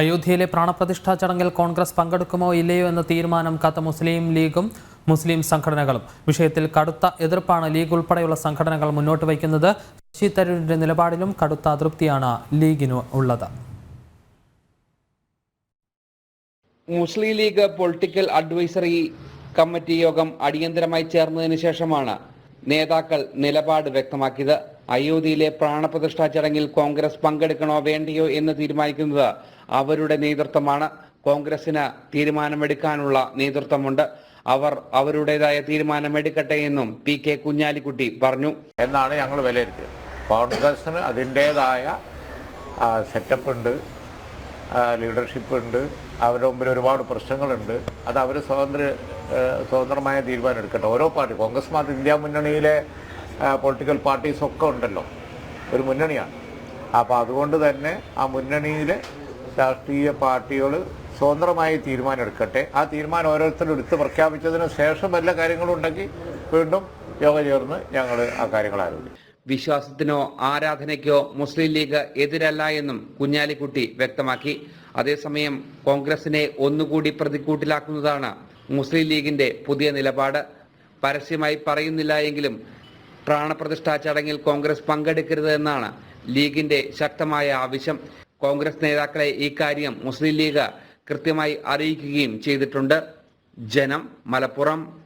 അയോധ്യയിലെ പ്രാണപ്രതിഷ്ഠാ ചടങ്ങിൽ കോൺഗ്രസ് പങ്കെടുക്കുമോ ഇല്ലയോ എന്ന തീരുമാനം കാത്ത മുസ്ലിം ലീഗും മുസ്ലിം സംഘടനകളും. വിഷയത്തിൽ കടുത്ത എതിർപ്പാണ് ലീഗ് ഉൾപ്പെടെയുള്ള സംഘടനകൾ മുന്നോട്ട് വയ്ക്കുന്നത്. ശശി തരൂരിന്റെ നിലപാടിലും കടുത്ത അതൃപ്തിയാണ് ലീഗിന് ഉള്ളത്. Muslim League political advisory committee യോഗം അടിയന്തരമായി ചേർന്നതിന് ശേഷമാണ് നേതാക്കൾ നിലപാട് വ്യക്തമാക്കിയത്. അയോധ്യയിലെ പ്രാണപ്രതിഷ്ഠാ ചടങ്ങിൽ കോൺഗ്രസ് പങ്കെടുക്കണോ വേണ്ടയോ എന്ന് തീരുമാനിക്കുന്നത് അവരുടെ നേതൃത്വമാണ്. കോൺഗ്രസിന് തീരുമാനമെടുക്കാനുള്ള നേതൃത്വമുണ്ട്. അവർ അവരുടേതായ തീരുമാനമെടുക്കട്ടെ എന്നും പി കെ കുഞ്ഞാലിക്കുട്ടി പറഞ്ഞു. എന്നാണ് ഞങ്ങൾ വിലയിരുത്തിയത്. കോൺഗ്രസിന് അതിന്റേതായ സെറ്റപ്പ് ഉണ്ട് ലീഡർഷിപ്പ് ഉണ്ട് അവരുടെ മുമ്പിൽ ഒരുപാട് പ്രശ്നങ്ങളുണ്ട്. അത് അവർ സ്വതന്ത്ര സ്വതന്ത്രമായ തീരുമാനം എടുക്കട്ടെ ഓരോ പാർട്ടി കോൺഗ്രസ് മാത്രം ഇന്ത്യ മുന്നണിയിലെ പൊളിറ്റിക്കൽ പാർട്ടീസ് ഒക്കെ ഉണ്ടല്ലോ. ഒരു മുന്നണിയാണ്. അപ്പോൾ അതുകൊണ്ട് തന്നെ ആ മുന്നണിയിലെ രാഷ്ട്രീയ പാർട്ടികൾ സ്വതന്ത്രമായി തീരുമാനം എടുക്കട്ടെ ആ തീരുമാനം ഓരോരുത്തരും എടുത്ത് പ്രഖ്യാപിച്ചതിന് ശേഷം വല്ല കാര്യങ്ങളും ഉണ്ടെങ്കിൽ വീണ്ടും യോഗ ചേർന്ന് ഞങ്ങൾ ആ കാര്യങ്ങൾ ആലോചിക്കും. വിശ്വാസത്തിനോ ആരാധനയ്ക്കോ മുസ്ലിം ലീഗ് എതിരല്ല എന്നും കുഞ്ഞാലിക്കുട്ടി വ്യക്തമാക്കി. അതേസമയം കോൺഗ്രസിനെ ഒന്നുകൂടി പ്രതിക്കൂട്ടിലാക്കുന്നതാണ് മുസ്ലിം ലീഗിന്റെ പുതിയ നിലപാട്. പരസ്യമായി പറയുന്നില്ല എങ്കിലും പ്രാണപ്രതിഷ്ഠാ ചടങ്ങിൽ കോൺഗ്രസ് പങ്കെടുക്കരുത് എന്നാണ് ലീഗിന്റെ ശക്തമായ ആവശ്യം. കോൺഗ്രസ് നേതാക്കളെ ഇക്കാര്യം മുസ്ലിം ലീഗ് കൃത്യമായി അറിയിക്കുകയും ചെയ്തിട്ടുണ്ട്. ജനം മലപ്പുറം